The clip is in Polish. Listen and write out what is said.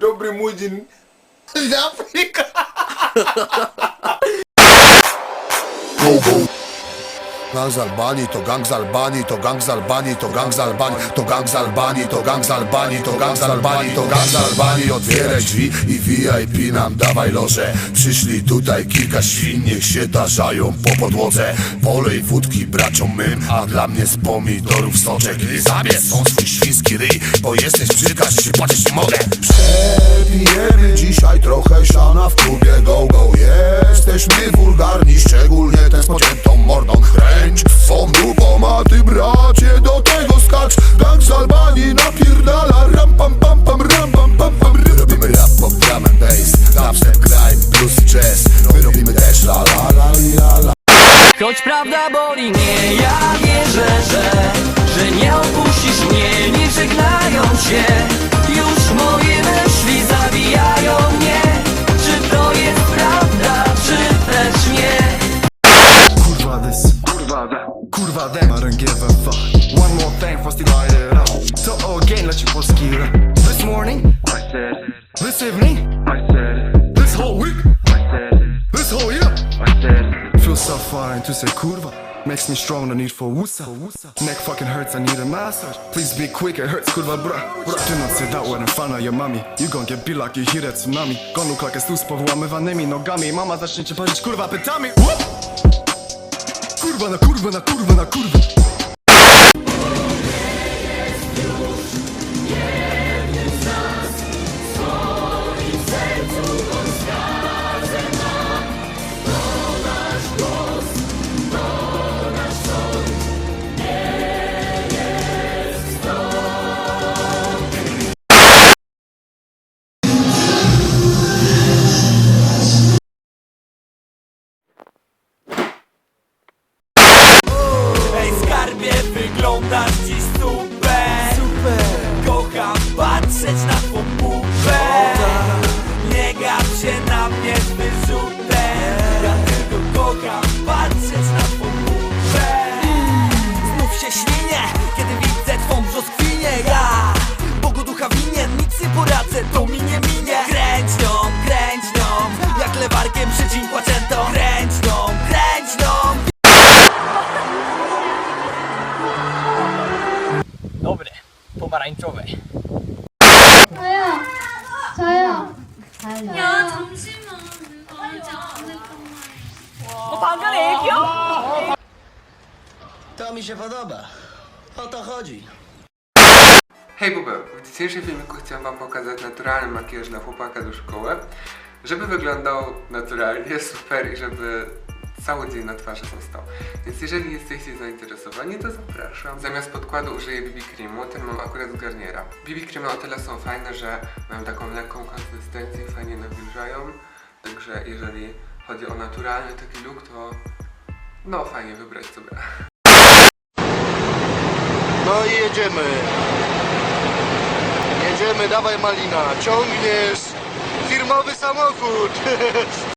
sobie młodzin z Afryka. Gang z Albanii, to gang z Albanii, to gang z Albanii, to gang z Albanii, to gang z Albanii, to gang z Albanii, to gang z Albanii, to gang z Albanii. Otwieraj drzwi i VIP nam dawaj loże. Przyszli tutaj kilka świn, niech się tarzają po podłodze. Polej wódki braciom mym, a dla mnie z pomidorów soczek. Zabierz są swój świński ryj, bo jesteś brzydka, się płacić nie mogę. Przepijemy dzisiaj trochę siana w klubie go go. Jesteśmy wulgarni, szczególnie ten z Choć prawda boli mnie, ja wierzę, że Że nie opuścisz mnie, nie żegnają się. Już moje myśli zabijają mnie. Czy to jest prawda, czy też nie? Kurwa this, kurwa that, kurwa I don't give a fuck One more thing, fast light it up To ogień leci polski rap. This morning, I said, this evening, I said, this whole week, Feel so fine to say kurwa. Makes me strong, no need for wusa Neck fucking hurts, I need a massage. Please be quick, it hurts, kurwa bra, bra. Do not say that word in front of your mommy. You gon' get beat like you hear that tsunami. Gon' look like a stu z powyłamywanymi nogami Mama zacznie cię parzyć, kurwa, pytami! Kurwa na kurwa na kurwa na kurwa Dobre, pomarańczowe. 저요. 저요. 달려. 야 잠시만 알지 않을 거만 No pan 애기요? To mi się podoba. O to chodzi. Hej Bubel, w dzisiejszym filmiku chciałem wam pokazać naturalny makijaż dla chłopaka do szkoły, żeby wyglądał naturalnie, super i żeby cały dzień na twarzy został. Więc jeżeli jesteście zainteresowani, to zapraszam. Zamiast podkładu użyję BB Creamu, ten mam akurat z Garniera. BB Creamy o tyle są fajne, że mają taką lekką konsystencję fajnie nawilżają, także jeżeli chodzi o naturalny taki look, to no fajnie wybrać sobie. No i jedziemy Jedziemy, dawaj Malina, ciągniesz Firmowy samochód